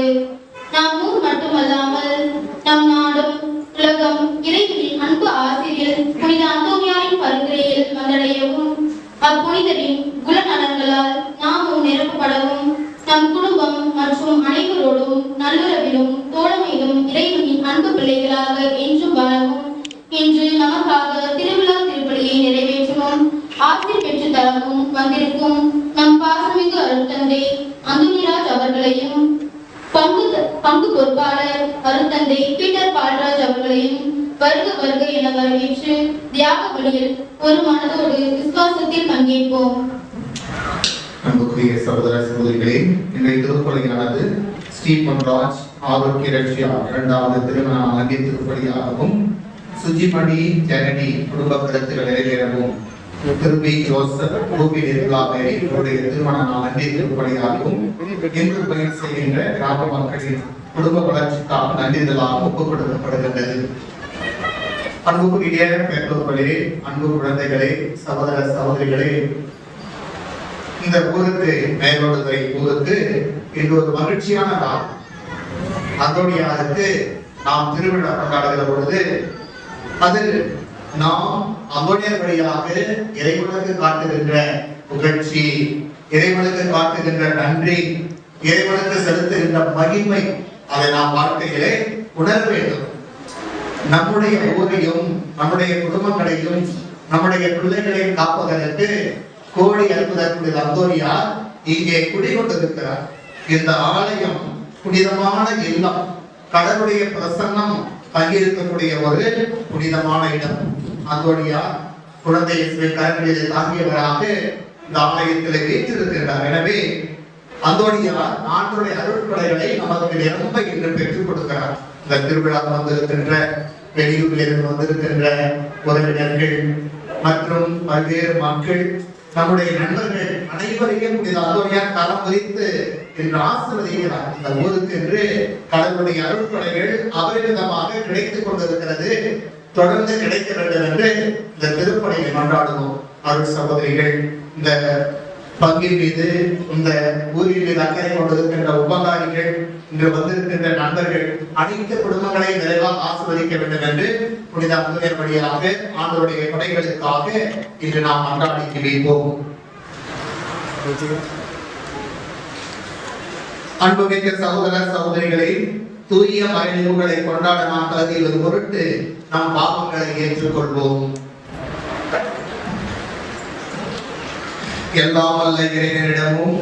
உண்டு நம் ஊர் மட்டுமல்லாமல் நம் நாடும் உலகம் இறைவனின் அன்பு ஆசிரியர் புனித அந்தோமியாரின் பரிந்துரையில் வந்தடையவும் அப்புனிதரின் குலநலன்களால் நாமும் நிரப்பப்படவும் நம் குடும்பம் மற்றும் அனைவரோடும் நல்லுறவிலும் தோழமையிலும் இறைவனின் அன்பு பிள்ளைகளாக என்றும் வாழவும் இன்று நமக்காக திருவிழா திருப்பலியை நிறைவேற்றுவோம் ஆசிர் பெற்று தரவும் வந்திருக்கும் நம் பாசமிகு அருள் தந்தை அவர்களையும் பங்கு பொறுப்பாளர் அருட்தந்தை பீட்டர் பால்ராஜ் அவர்களையும் வருக வருக என வரவேற்று தியாக வழியில் ஒரு மனதோடு விசுவாசத்தில் பங்கேற்போம். அன்புக்குரிய சகோதர சகோதரிகளே இன்றைய திருப்பலியானது ஸ்டீபன் ராஜ் ஆரோக்கிய ரஷ்யா இரண்டாவது திருமண ஆகிய திருப்பலியாகவும் சுஜிமணி ஜனனி குடும்ப கருத்துக்கள் நிறைவேறவும் திருப்பி ஜோசப் கோபி நிர்மலாவை இவருடைய திருமண அங்கே திருப்பலியாகவும் இன்று பயிர் செய்கின்ற கிராம மக்களின் குடும்ப வளர்ச்சிக்காக நன்றிதலாக ஒப்புக் கொடுக்கப்படுகின்றது அன்புக்குரிய பெற்றோர்களே அன்பு குழந்தைகளே சகோதர சகோதரிகளே இந்த ஊருக்கு மேலோடுதுறை ஊருக்கு இது ஒரு மகிழ்ச்சியான நாள். அந்தோடியாருக்கு நாம் திருவிழா கொண்டாடுகிற பொழுது அதில் நாம் அவனுடைய வழியாக இறைவனுக்கு காட்டுகின்ற புகழ்ச்சி இறைவனுக்கு காட்டுகின்ற நன்றி இறைவனுக்கு செலுத்துகின்ற மகிமை அதை நாம் வாழ்க்கையிலே உணர வேண்டும். நம்முடைய ஊரையும் நம்முடைய குடும்பங்களையும் நம்முடைய பிள்ளைகளையும் காப்பதற்கு கோடி அற்புதக்கூடிய அந்தோனியா இங்கே குடிகொண்டிருக்கிறார். இந்த ஆலயம் புனிதமான இல்லம் கடவுளுடைய பிரசன்னம் தங்கியிருக்கக்கூடிய ஒரு புனிதமான இடம். அந்தோனியா குழந்தை கரங்களிலே தாங்கியவராக இந்த ஆலயத்திலே வீற்றிருக்கின்றார் எனவே அந்தோனியா ஆண்டோடைய அருட்கொடைகளை நமக்கு நிரம்ப இன்று பெற்றுக் கொடுக்கிறார். இந்த திருவிழா வந்திருக்கின்ற வெளியூரில் இருந்து வந்திருக்கின்ற உறவினர்கள் மற்றும் பல்வேறு மக்கள் நம்முடைய நண்பர்கள் அனைவரையும் புனித அந்தோனியா கரம் குறித்து இன்று ஆசிர்வதிக்கிறார். இந்த ஊருக்கு என்று கடவுளுடைய அருட்கொடைகள் அபரிமிதமாக கிடைத்துக் கொண்டிருக்கிறது. தொடர்ந்து கிடைக்க வேண்டும் என்று இந்த திருப்பணியை கொண்டாடுவோம். அருள் சகோதரிகள் இந்த பங்கின் மீது இந்த ஊரின் மீது அக்கறை கொண்டிருக்கின்ற உபகாரிகள் இன்று வந்திருக்கின்ற நண்பர்கள் அனைத்து குடும்பங்களை நிறைவாக ஆசிர்வதிக்க வேண்டும் என்று புனித அன்புயர் வழியாக ஆண்டோருடைய கொடைகளுக்காக இன்று நாம் அன்றாடி கிழிப்போம் அன்புமிக்க சகோதர சகோதரிகளை தூய மறைநிகழ்வுகளை கொண்டாட நாம் கருதியது பொருட்டு நாம் பாவங்களை ஏற்றுக்கொள்வோம். எல்லாம் வல்ல இறைவனிடமும்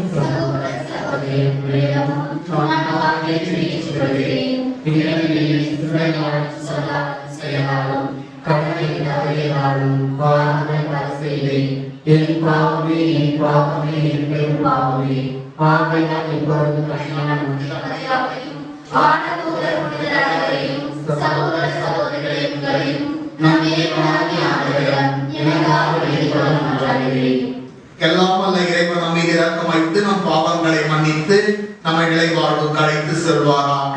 என் பாவி என் பாவி என் பெரும் பாவி ஆகையால் இப்பொழுது கஷ்டம் சகோதர சகோதரிகளையும் நம் எனக்காக எல்லாம் அல்ல இறைவன் நம்மை இரக்கம் வைத்து நம் பாவங்களை மன்னித்து நம்மை நிலைவாழ்வுக்கு அழைத்து செல்வாராக.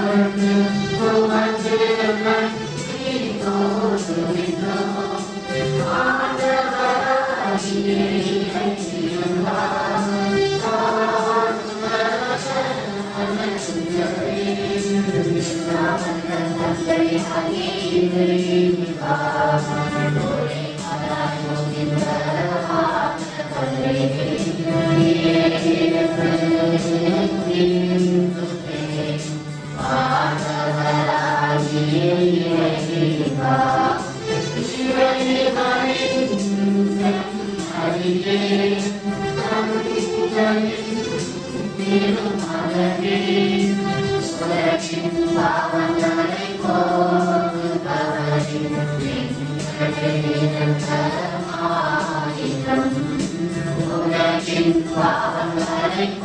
Shivani Vivani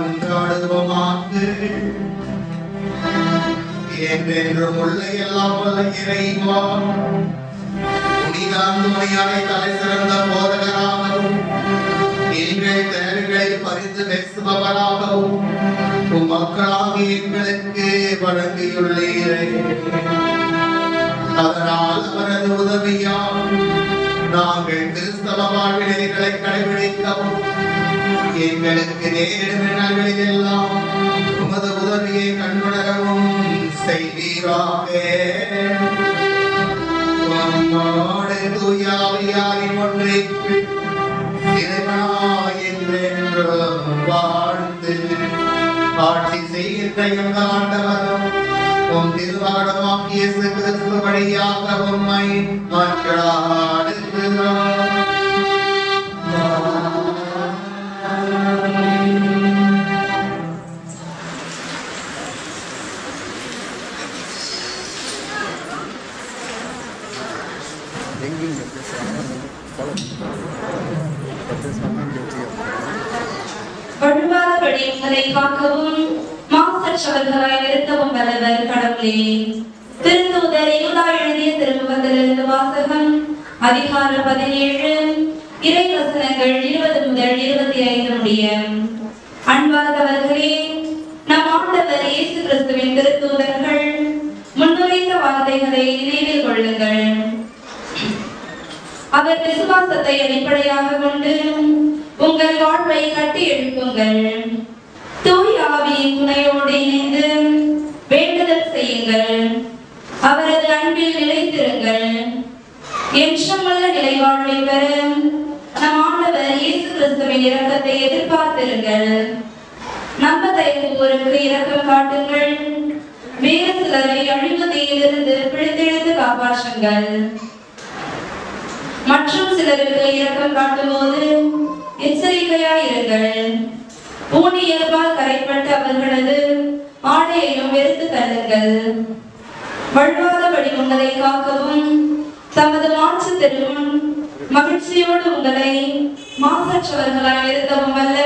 மன்றாடுவோமாக என்றென்றும் உள்ள எல்லாம் வல்ல இறைவா. புனிதாம் துணையானை தலை சிறந்த போதகராகவும் எங்கள் தேவைகளை பறித்து பேசுபவராகவும் உம் மக்களாகி எங்களுக்கு வழங்கியுள்ளீரே. அதனால் அவரது உதவியால் நாங்கள் கிறிஸ்தவ வாழ்வினைகளை கடைபிடிக்கவும் எங்களுக்கு நேரிடும் எல்லாம் உமது உதவியை கண்டுணரவும் செய்வீராக உம்மோடு தூயாவியாரின் ஒன்றைக்கு இறைவனாய் என்றென்றும் ஆட்சி செய்கின்ற எங்கள் ஆண்டவரும் உம் வழியாக உம்மை நிறுத்தவும் கடவுளே திருத்தூதர் யூதா எழுதிய திருமுகத்திலிருந்து வாசகம் அதிகாரம் பதினேழு இறை வசனங்கள் இருபது முதல் இருபத்தி ஐந்து முடிய. அன்பார்ந்தவர்களே நம் ஆண்டவர் இயேசு கிறிஸ்துவின் திருத்தூதர்கள் முன்னுரைத்த வார்த்தைகளை நினைவில் கொள்ளுங்கள். அவர் விசுவாசத்தை அடிப்படையாக கொண்டு உங்கள் வாழ்வை கட்டி எழுப்புங்கள். தூய் ஆவியின் துணையோடு இணைந்து அவரது அன்பில் நிலைத்திருங்கள். என்றுமுள்ள நிலை வாழ்வை பெற நம் ஆண்டவர் இயேசு கிறிஸ்துவின் இரக்கத்தை எதிர்பார்த்திருங்கள். நம்ப தயங்குவோருக்கு இரக்கம் காட்டுங்கள். வேறு சிலரை அழிவதையிலிருந்து பிடித்தெழுந்து காப்பாற்றுங்கள். மற்றும் சிலருக்கு இரக்கம் காட்டும்போது எச்சரிக்கையாயிருங்கள். ஊனியர்பால் கரைப்பட்ட அவர்களது ஆடையையும் வெறுத்து தள்ளுங்கள். வழுவாதபடி உங்களை காக்கவும் தமது மாற்று தெருவும் மகிழ்ச்சியோடு உங்களை மாசற்றவர்களாய் நிறுத்தவும் அல்ல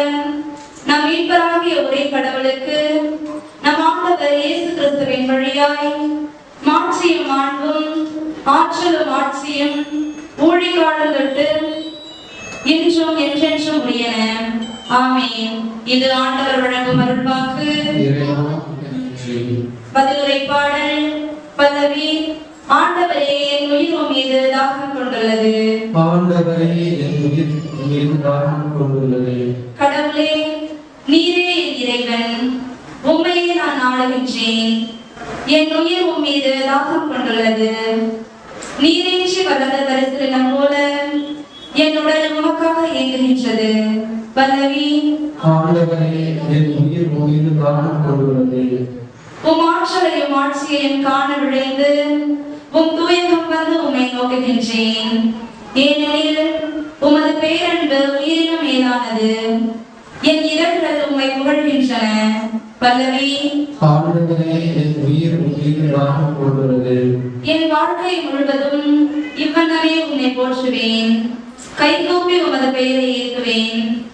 நம் மீட்பராகிய ஒரே கடவுளுக்கு நம் ஆண்டவர் இயேசு கிறிஸ்துவின் வழியாய் மாட்சியும் மாண்பும் ஆற்றலும் ஆட்சியும் ஊழிகாலம் தொட்டு இன்றும் என்றென்றும் உரியன. ஆமென். இது ஆண்டவர் வழங்கும் அருள்வாக்கு. பதிலுரை பாடல். பல்லவி ஆண்டவரே என் உயிர் உம் மீது தாகம் கொண்டுள்ளது. ஆண்டவரே என் உயிர் மீது தாகம் கொண்டுள்ளது. கடவுளே நீரே இறைவன். உம்மையே நான் நாடுகின்றேன் என் உயிர் உன் மீது தாகம் கொண்டுள்ளது. நீரின்றி வளர்ந்த தரிசனம் போல என் உடல் உமக்காக இயங்குகின்றது. பல்லவி ஆண்டவரே என் உயிர் தானம் கொள்கிறது உம் ஆற்றலையும் ஆட்சியையும் காண விழைந்து உம் தூயகம் வந்து உம்மை நோக்குகின்றேன். ஏனெனில் உமது பேரன்பு உயிரினும் மேலானது. என் இதழ்கள் உம்மை புகழ்கின்றன. பல்லவி. ஆண்டவரே என் உயிர் உயிர் தானம் கொள்கிறது என் வாழ்க்கை முழுவதும் இவ்வண்ணமே உன்னை போற்றுவேன். கைகூப்பி உமது பெயரை ஏற்றுவேன்.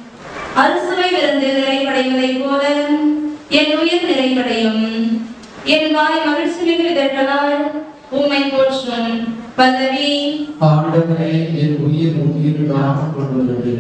அறுசுவை விருந்து நிறைவடைவதைப் போல என் உயிர் நிறைவடையும் என் வாய் மகிழ்ச்சி மிகு உம்மை போற்றும் பல்லவி ஆண்டவரே என் உயிர் உயிர் தானம் கொண்டுள்ளது